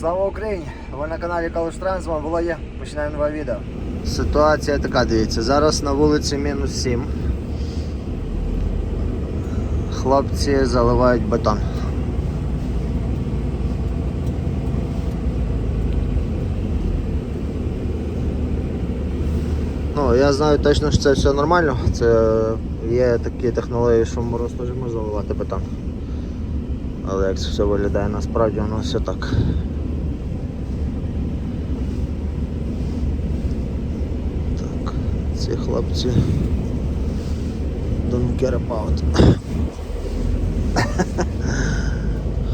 Слава Україні! Ви на каналі Калуш Транс, з вами Володя. Починаємо нове відео. Ситуація така, дивіться, зараз на вулиці мінус 7. Хлопці заливають бетон. Ну, я знаю точно, що це все нормально. Це є такі технології, що мороз теж можна заливати бетон. Але як це все виглядає насправді, воно все. Так, ці хлопці. Don't care about.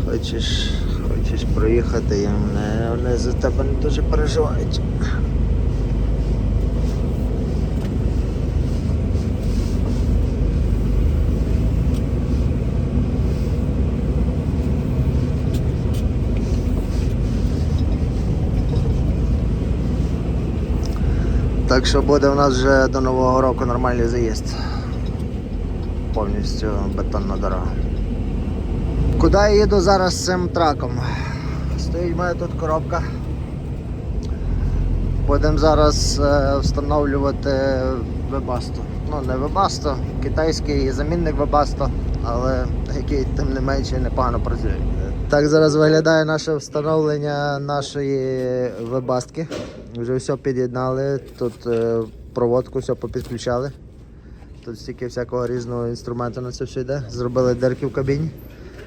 Хочеш, хочеш проїхати, і вони, вони за тебе не дуже переживають. Так що буде у нас вже до Нового року нормальний заїзд. Повністю бетонна дорога. Куди я їду зараз з цим траком? Стоїть в мене тут коробка. Будемо зараз е, встановлювати вебасту. Ну, не вебасту, китайський замінник вебасту, але який тим не менше непогано працює. Так зараз виглядає наше встановлення нашої вебастки. Вже все під'єднали, тут е, проводку все попідключали. Тут стільки всякого різного інструменту на це все йде. Зробили дирки в кабіні.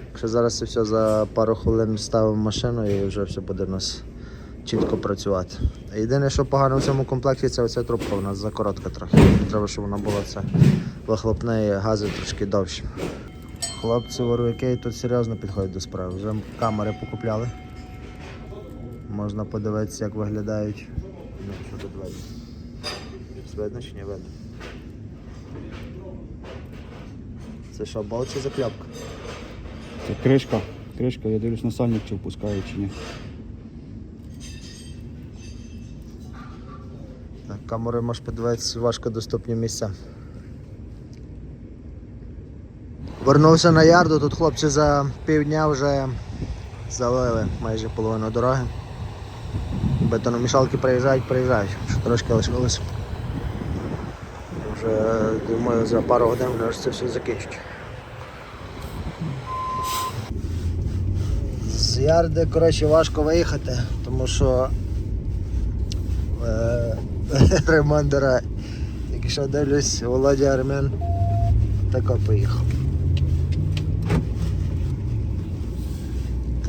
Якщо зараз це все за пару хвилин ставимо в машину і вже все буде у нас чітко працювати. Єдине, що погано в цьому комплекті, це оця трубка у нас закоротка трохи. Треба, щоб вона була це вихлопне і гази трошки довші. Хлопці воровики тут серйозно підходять до справи. Вже камери покупляли. Можна подивитися, як виглядають. Ну, що тут видно? Видно чи не видно? Це що, болт чи закльопка? Це кришка. Кришка, я дивлюсь на сальник, чи впускає, чи ні. Так, камери можеш подивитися важкодоступні місця. Вернувся на ярду, тут хлопці за півдня вже залили майже половину дороги. Бетономішалки приїжджають, приїжджають, що трошки лишилось. Вже думаю за пару годин вже це все закінчить. З ярди коротше, важко виїхати, тому що е, ремонт. Якщо дивлюсь, Володя Армен тако поїхав.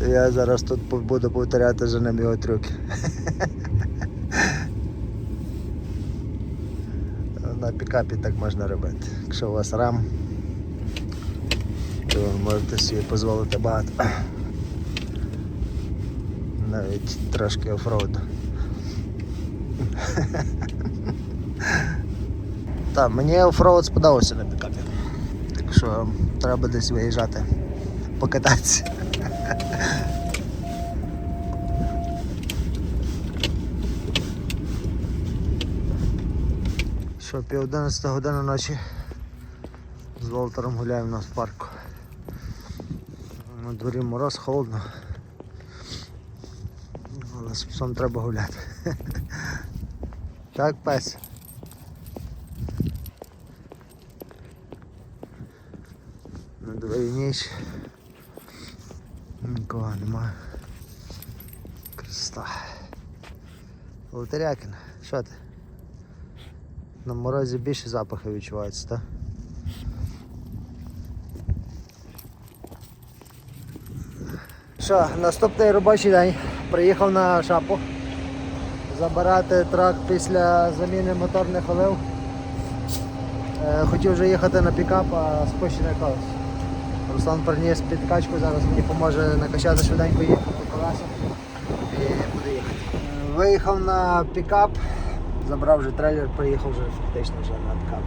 Я зараз тут буду повторяти за ним його трюки. На пікапі так можна робити. Якщо у вас рам, то ви можете собі дозволити багато. Навіть трошки офроуду. Так, мені офроуд сподобався на пікапі. Так що треба десь виїжджати, покататися. Що, пів 11 година ночі з Волтером гуляємо в парку. На дворі мороз, холодно. Але з псом треба гуляти. Так, пес. На дворі ніч. Нікого немає. Красота. Лотерякін, що ти? На морозі більше запахи відчуваються, так? Що, наступний робочий день. Приїхав на шапу забирати трак після заміни моторних олив. Е, Хотів вже їхати на пікап, а спущене колесо. Руслан приніс підкачку, зараз мені допоможе накачати швиденько їхати по колесах і буду їхати. Е, Виїхав на пікап, забрав вже трейлер, приїхав вже фактично вже на пікап.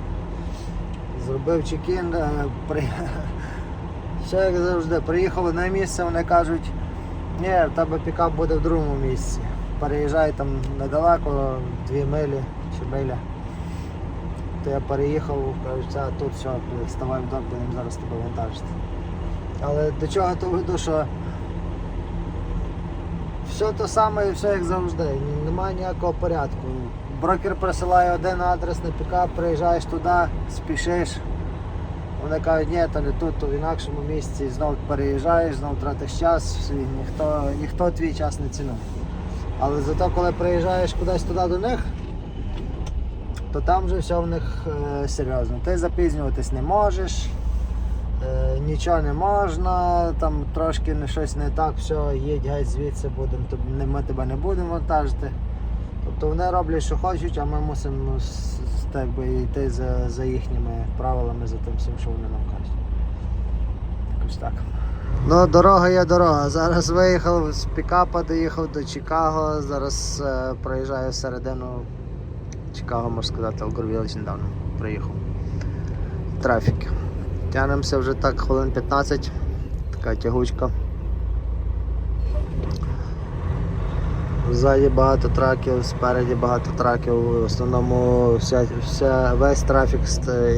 Зробив чекін, е, при... все як завжди, приїхали на місце, вони кажуть, ні, в тебе пікап буде в другому місці. Переїжджай там недалеко, дві милі чи миля. То я переїхав, кажуть, це тут все, вставай в док, будемо зараз тебе вантажити. Але до чого то веду, що Все те саме все як завжди. Немає ніякого порядку. Брокер присилає один адрес на пікап, приїжджаєш туди, спішиш. Вони кажуть, ні, то не тут, то в інакшому місці, знов переїжджаєш, знов тратиш час, і ніхто, ніхто твій час не цінує. Але зато коли приїжджаєш кудись туди до них, то там вже все в них е, серйозно. Ти запізнюватись не можеш, е, нічого не можна, там трошки щось не так, все, їдь геть звідси, будем, ми тебе не будемо вантажити. Тобто вони роблять, що хочуть, а ми мусимо так би, йти за, за їхніми правилами, за тим всім, що вони нам кажуть. Якось так. Ну, дорога є дорога. Зараз виїхав з пікапа, доїхав до Чикаго. Зараз е, проїжджаю всередину Чикаго, можна сказати, Алгорвілич недавно приїхав. Трафік. Тянемося вже так хвилин 15. Така тягучка. Ззаді багато траків, спереді багато траків. В основному вся, вся, весь трафік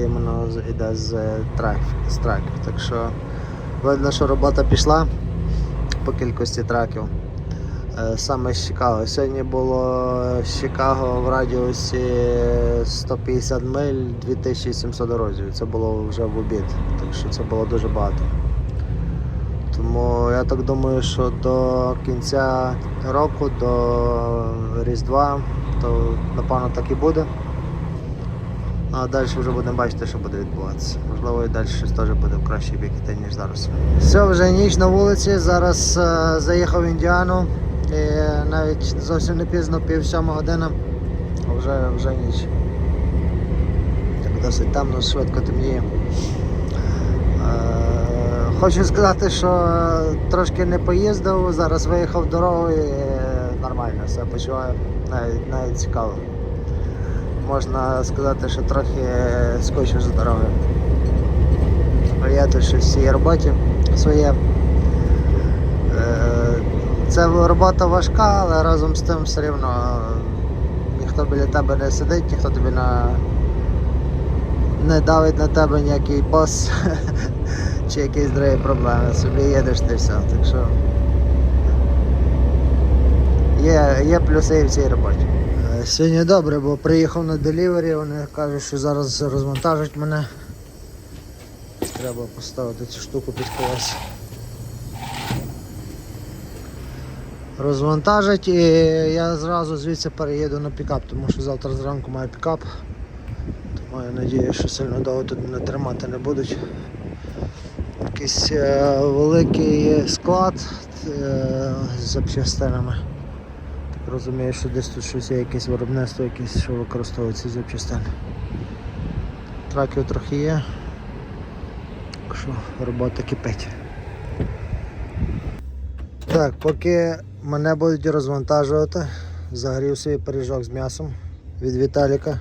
іменно іде з, е, трафік, з траків. Так що видно, що робота пішла по кількості траків. Е, Саме з Чикаго. Сьогодні було з Чикаго в радіусі 150 миль 2700 дорозів. Це було вже в обід, так що це було дуже багато. Тому я так думаю, що до кінця року, до Різдва, то напевно так і буде. А далі вже будемо бачити, що буде відбуватися. Можливо, і далі щось теж буде в кращий бік іти, ніж зараз. Все, вже ніч на вулиці. Зараз е, заїхав в Індіану. І навіть зовсім не пізно, пів сьома година, а вже, вже ніч. Так досить темно, швидко темніє. Е, Хочу сказати, що трошки не поїздив, зараз виїхав в дорогу і е, нормально все почуваю, навіть, навіть цікаво. Можна сказати, що трохи е, скочив за дорогою. Я тут ще в цій роботі своє. Е, Це робота важка, але разом з тим все рівно ніхто біля тебе не сидить, ніхто тобі на... не давить на тебе ніякий бос чи якісь другі проблеми. Собі їдеш ти все. Так що є, є плюси і в цій роботі. Е, Сьогодні добре, бо приїхав на делівері, вони кажуть, що зараз розвантажать мене. Треба поставити цю штуку під колеса. Розвантажать і я зразу звідси переїду на пікап, тому що завтра зранку маю пікап. Тому я надію, що сильно довго тут не тримати не будуть. Якийсь е, великий склад е, з запчастинами. Так розумію, що десь тут щось є, якесь виробництво, якесь, що використовують ці запчастини. Траків трохи є. Так що робота кипить. Так, поки мене будуть розвантажувати, загрів свій пиріжок з м'ясом від Віталіка.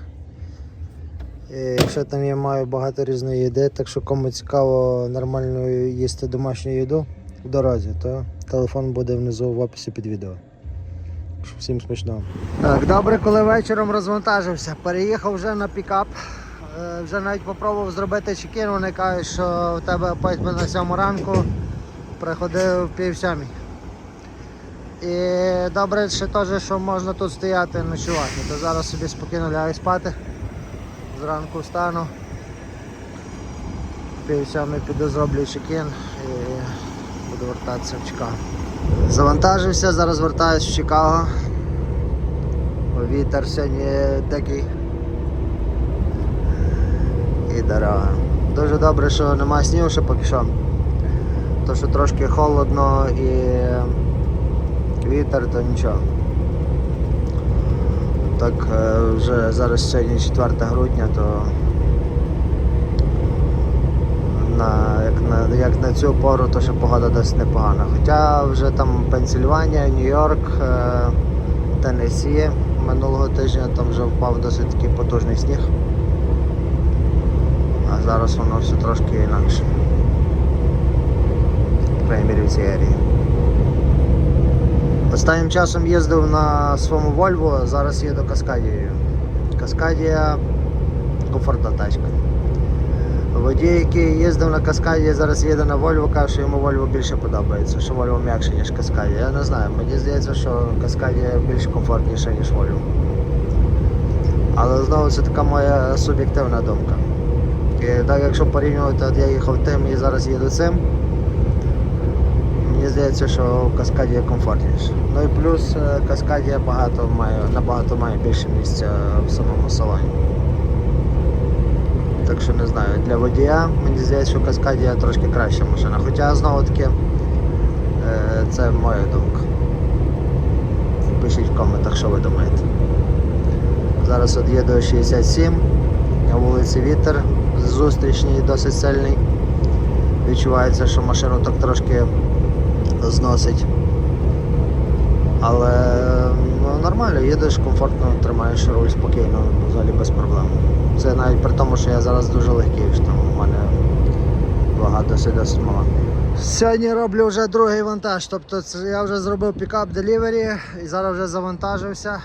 І ще там я маю багато різної їди, так що кому цікаво нормально їсти домашню їду в дорозі, то телефон буде внизу в описі під відео. Всім смачного. Так, добре, коли вечором розвантажився. Переїхав вже на пікап. Е, Вже навіть спробував зробити чекін, вони кажуть, що в тебе апойтмент на 7 ранку, приходив пів сьомій. І добре ще теж, що можна тут стояти ночувати. То зараз собі спокійно лягаю спати. Зранку встану. Пів сьомий піду зроблю чекін і буду вертатися в Чикаго. Завантажився, зараз вертаюсь в Чикаго. Вітер сьогодні такий. І дорога. Дуже добре, що нема снігу ще поки що. То що трошки холодно і вітер, то нічого. Так е, вже зараз сьогодні 4 грудня, то на, як, на, як на цю пору, то ще погода досить непогана. Хоча вже там Пенсільванія, Нью-Йорк, е, Теннессі минулого тижня там вже впав досить такий потужний сніг. А зараз воно все трошки інакше. В крайній мірі в цій арії. Останнім часом їздив на своєму Volvo, зараз їду Каскадією. Каскадія комфортна тачка. Водій, який їздив на каскаді, зараз їде на Вольво, каже, що йому Вольво більше подобається, що Вольво м'якше, ніж каскаді. Я не знаю, мені здається, що каскаді більш комфортніше, ніж Вольво. Але знову це така моя суб'єктивна думка. І так якщо порівнювати, от я їхав тим і зараз їду цим, мені здається, що в каскаді комфортніше. Ну і плюс е, каскаді багато має, набагато має більше місця в самому салоні. Так що не знаю, для водія мені здається, що Каскадія трошки краща машина. Хоча знову таки е, це моя думка. Пишіть в коментах, що ви думаєте. Зараз от їду 67, на вулиці вітер, зустрічний досить сильний. Відчувається, що машину так трошки зносить. Але ну, нормально, їдеш комфортно, тримаєш руль спокійно, взагалі без проблем. Це навіть при тому, що я зараз дуже легкий, що там у мене вага досить досить мала. Сьогодні роблю вже другий вантаж. Тобто я вже зробив пікап делівері і зараз вже завантажився.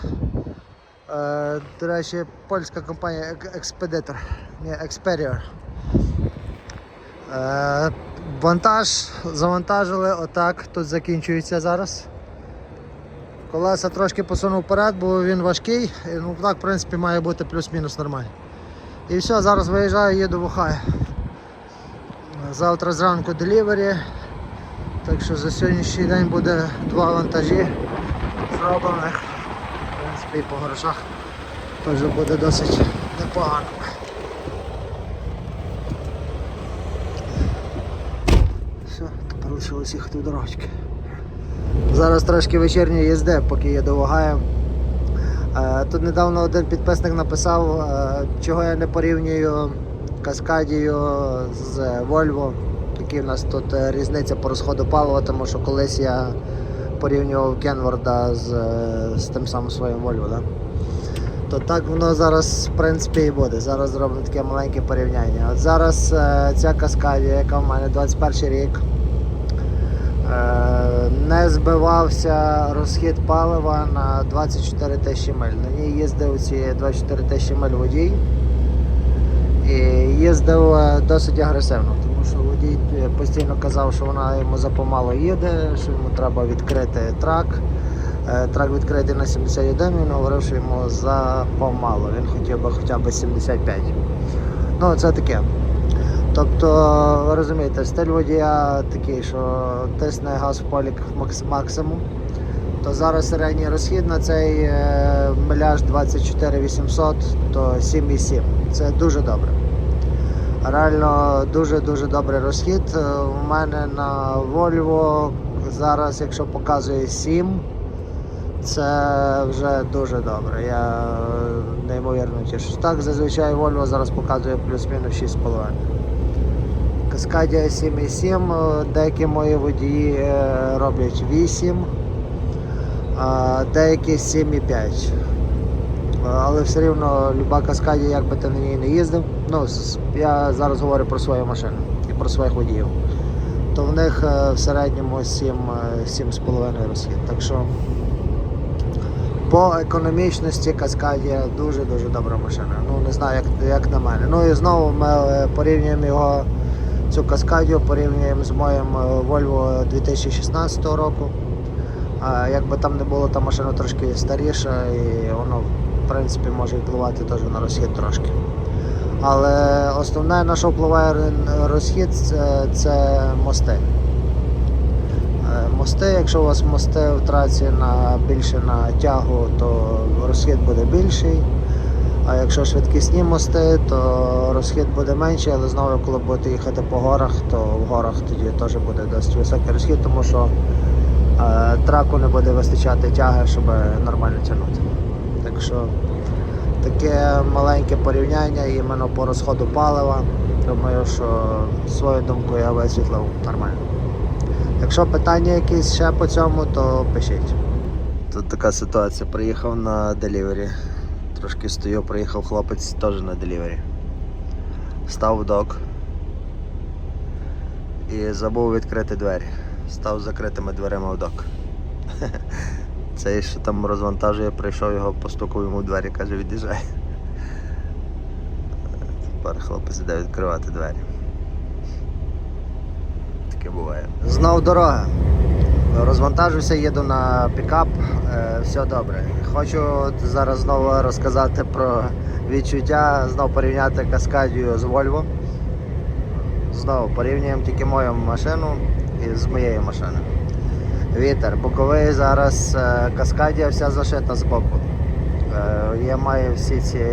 Е, до речі, польська компанія Ек- Експедитор. Ні, Experior. Е, вантаж завантажили отак. Тут закінчується зараз. Колеса трошки посунув вперед, бо він важкий. Ну так, в принципі, має бути плюс-мінус нормально. І все, зараз виїжджаю, їду в Охайо. Завтра зранку делівері. Так що за сьогоднішній день буде два вантажі зроблених. В принципі, і по грошах теж буде досить непогано. Все, тепер лишилось їхати дорожки. Зараз трошки вечірньої їзди, поки в Огайо. Е, Тут недавно один підписник написав, е, чого я не порівнюю Каскадію з Volvo. Які в нас тут е, різниця по розходу палива, тому що колись я порівнював Кенворда з, з тим самим своїм Volvo. Да? То так воно зараз в принципі і буде. Зараз зробимо таке маленьке порівняння. От зараз ця Каскадія, яка в мене 21 рік, не збивався розхід палива на 24 тисячі миль. На ній їздив ці 24 тисячі миль водій і їздив е, досить агресивно, тому що водій е, постійно казав, що вона йому запомало їде, що йому треба відкрити трак. Е, Трак відкритий на 71, він говорив, що йому запомало. Він хотів би хоча б 75. Ну, це таке. Тобто, ви розумієте, стиль водія такий, що тисне газ в полік максимум. То зараз середній розхід на цей е, миляж 24 800, то 7,7. Це дуже добре. Реально дуже-дуже добрий розхід. Е, У мене на Volvo зараз, якщо показує 7, це вже дуже добре. Я е, неймовірно тішусь. Так, зазвичай Volvo зараз показує плюс-мінус 6,5. Каскадія 7,7, е, деякі мої водії е, роблять 8, а деякі 7,5. Е, Але все рівно люба Каскадія, як би ти на ній не їздив. Ну, я зараз говорю про свою машину і про своїх водіїв. То в них в середньому 7, е, 7,5 розхід. Так що по економічності Каскадія дуже-дуже добра машина. Ну не знаю, як, як на мене. Ну і знову ми порівнюємо його цю каскадію порівнюємо з моїм е, Volvo 2016 року. А як там не було, та машина трошки старіша і воно в принципі може впливати теж на розхід трошки. Але основне на що впливає розхід це, це мости. Е, Мости, якщо у вас мости в траці на, більше на тягу, то розхід буде більший. А якщо швидкісні мости, то розхід буде менший, але знову, коли будете їхати по горах, то в горах тоді теж буде досить високий розхід, тому що е, траку не буде вистачати тяги, щоб нормально тягнути. Так що таке маленьке порівняння іменно по розходу палива. Думаю, що свою думку я висвітлив нормально. Якщо питання якісь ще по цьому, то пишіть. Тут така ситуація. Приїхав на делівері. Трошки стою, приїхав хлопець теж на делівері. Став док і забув відкрити двері. Став закритими дверима в док. Цей, що там розвантажує, прийшов його, постукав йому в двері, каже, від'їжджай. Тепер хлопець іде відкривати двері. Таке буває. Знов дорога. Розвантажуся, їду на пікап, е, все добре. Хочу зараз знову розказати про відчуття, знову порівняти каскадію з Volvo. Знову порівнюємо тільки мою машину із моєю машиною. Вітер, боковий зараз е, каскадія вся зашита з боку. Е, Я маю всі ці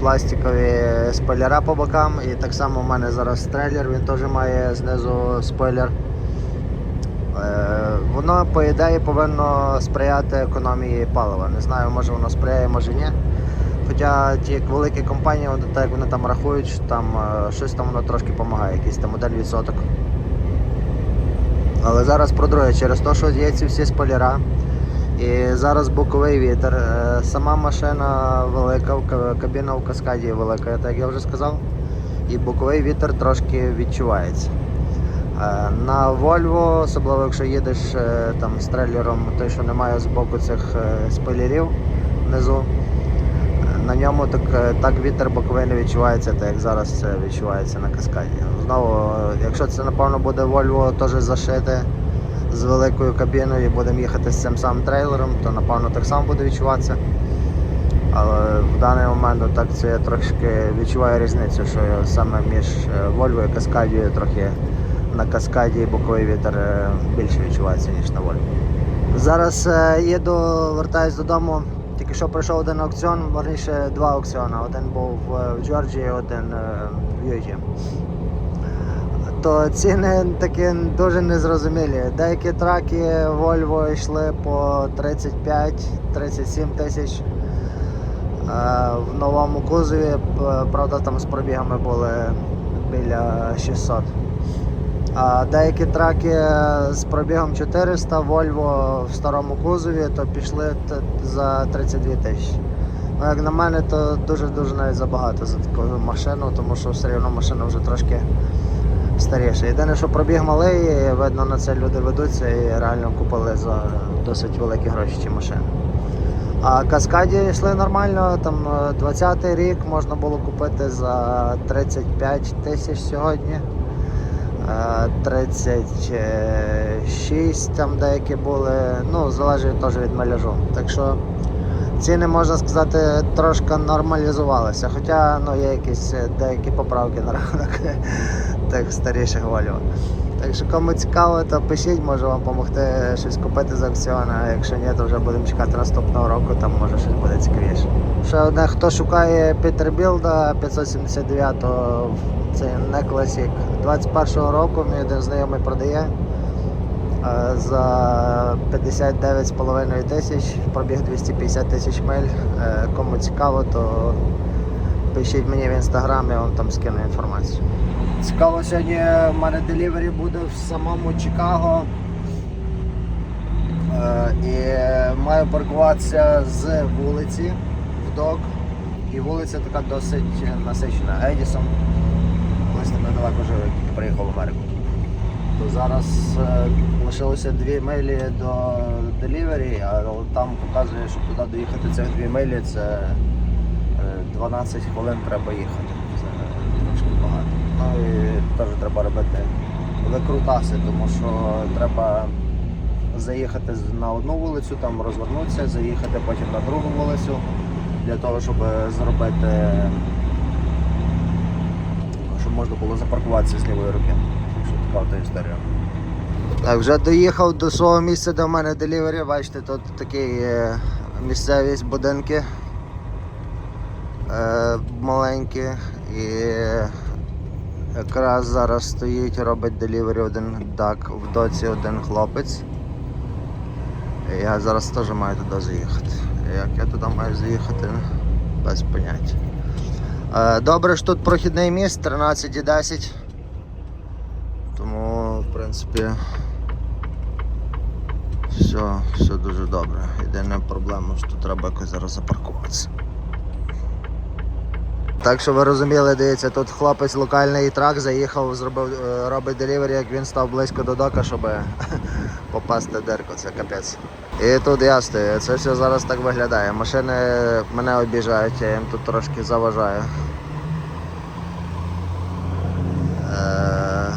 пластикові спойлера по бокам, і так само у мене зараз трейлер, він теж має знизу спойлер. Е, Воно, по ідеї, повинно сприяти економії палива. Не знаю, може воно сприяє, може ні. Хоча ті великі компанії, вони, так як вони там рахують, що там е, щось там воно трошки допомагає, якийсь там один відсоток. Але зараз про друге, через те, що є ці всі спойлера. І зараз боковий вітер. Е, Сама машина велика, кабіна в каскаді велика, так як я вже сказав. І боковий вітер трошки відчувається. Е, На Volvo, особливо якщо їдеш е, там з трейлером, той, що немає з боку цих е, спойлерів внизу, на ньому так, так вітер боковий не відчувається, так як зараз це відчувається на каскаді. Знову, якщо це напевно буде Volvo теж зашите з великою кабіною і будемо їхати з цим самим трейлером, то напевно так само буде відчуватися. Але в даний момент так це я трошки відчуваю різницю, що саме між Volvo і Каскадією трохи на каскаді боковий вітер е, більше відчувається, ніж на Volvo. Зараз е, їду, вертаюсь додому. Тільки що пройшов один аукціон, верніше два аукціони. Один був е, в Джорджії, один е, в Юті. То ціни такі дуже незрозумілі. Деякі траки Volvo йшли по 35-37 тисяч. Е, В новому кузові, правда, там з пробігами були біля 600. А деякі траки з пробігом 400 Volvo в старому кузові, то пішли за 32 тисячі. Ну, як на мене, то дуже-дуже навіть забагато за таку машину, тому що все одно машина вже трошки старіша. Єдине, що пробіг малий, і видно на це люди ведуться і реально купили за досить великі гроші ці машини. А каскаді йшли нормально, там е, 20-й рік можна було купити за 35 тисяч сьогодні. Е, 36 там деякі були, ну, залежить теж від маляжу. Так що ціни, можна сказати, трошки нормалізувалися. Хоча ну, є якісь е, деякі поправки на рахунок тих старіших Volvo. Так що кому цікаво, то пишіть, може вам допомогти щось купити з аукціону, а якщо ні, то вже будемо чекати наступного року, там може щось буде цікавіше. Ще одне, хто шукає Петербілда 579-го, це не Classic. 21-го року мій один знайомий продає е, за 59,5 тисяч, пробіг 250 тисяч миль. Е, Кому цікаво, то пишіть мені в інстаграм, я вам там скину інформацію. Цікаво, сьогодні в мене делівері буде в самому Чикаго. Е, І маю паркуватися з вулиці в док. І вулиця така досить насичена. Едісон. Колись недалеко жив, як приїхав в Америку. То зараз е, лишилося 2 милі до делівері, а там показує, що туди доїхати цих 2 милі це 12 хвилин треба їхати. Це трошки багато. Ну і теж треба робити викрутаси, тому що треба заїхати на одну вулицю, там розвернутися, заїхати потім на другу вулицю для того, щоб зробити, щоб можна було запаркуватися з лівої руки. Що така та історія. Так, вже доїхав до свого місця, де в мене делівері. Бачите, тут такі е, місцевість, будинки маленькі. І якраз зараз стоїть, робить делівері один дак, в доці один хлопець. І Я зараз теж маю туди заїхати. Як я туди маю заїхати, без поняття. Е, Добре, що тут прохідний міст 13,10. Тому, в принципі, все, все дуже добре. Єдина проблема, що треба якось зараз запаркуватися. Так що ви розуміли, дивіться, тут хлопець локальний трак заїхав, зробив е, робить делівері, як він став близько до дока, щоб попасти в дерку, це капець. І тут я стою, це все зараз так виглядає. Машини мене обіжають, я їм тут трошки заважаю. Е,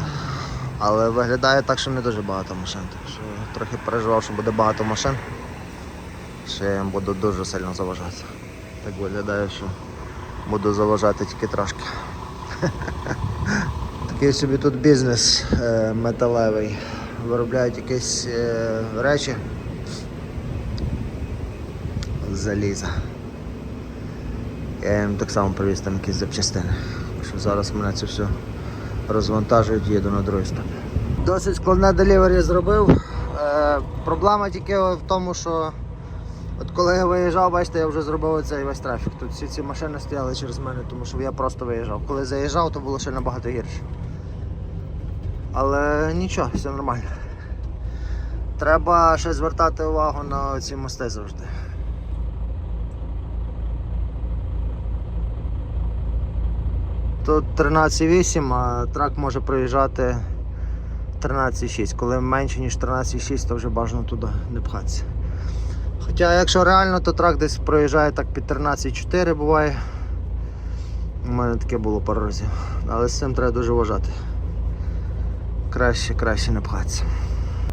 але виглядає так, що не дуже багато машин. Так що Трохи переживав, що буде багато машин, що я їм буду дуже сильно заважати. Так виглядає, що буду заважати тільки трошки. Такий собі тут бізнес е, металевий. Виробляють якісь е, речі з заліза. Я їм так само привіз там якісь запчастини. Що зараз мене це все розвантажують, їду на другий степ. Досить складне делівері зробив. Е, проблема тільки в тому, що от коли я виїжджав, бачите, я вже зробив цей весь трафік. Тут всі ці машини стояли через мене, тому що я просто виїжджав. Коли заїжджав, то було ще набагато гірше. Але нічого, все нормально. Треба ще звертати увагу на ці мости завжди. Тут 13,8, а трак може проїжджати 13,6. Коли менше ніж 13,6, то вже бажано туди не пхатися. Хоча якщо реально, то трак десь проїжджає так під 13,4 буває. У мене таке було пару разів. Але з цим треба дуже вважати. Краще, краще не пхатися.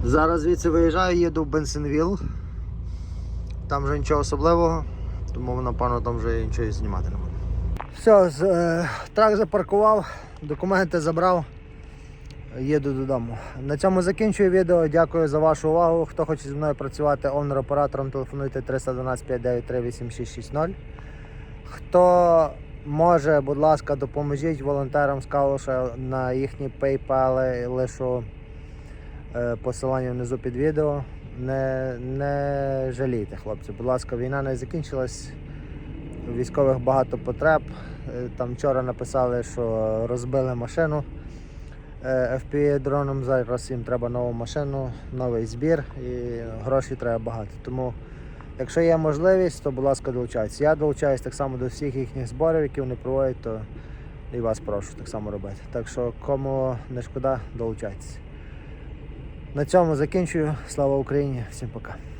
Зараз звідси виїжджаю, їду в Бенсенвіл. Там вже нічого особливого, тому напевно там вже нічого знімати не буду. Все, е, трак запаркував, документи забрав, їду додому. На цьому закінчую відео. Дякую за вашу увагу. Хто хоче зі мною працювати овнер-оператором, телефонуйте 312 593 8660. Хто може, будь ласка, допоможіть волонтерам з на їхні PayPal, лишу е, посилання внизу під відео. Не, не жалійте, хлопці. Будь ласка, війна не закінчилась. Військових багато потреб. Е, Там вчора написали, що розбили машину е, FPV дроном. Зараз їм треба нову машину, новий збір і грошей треба багато. Тому, якщо є можливість, то будь ласка, долучайтеся. Я долучаюсь так само до всіх їхніх зборів, які вони проводять, то і вас прошу так само робити. Так що, кому не шкода, долучайтеся. На цьому закінчую. Слава Україні! Всім пока.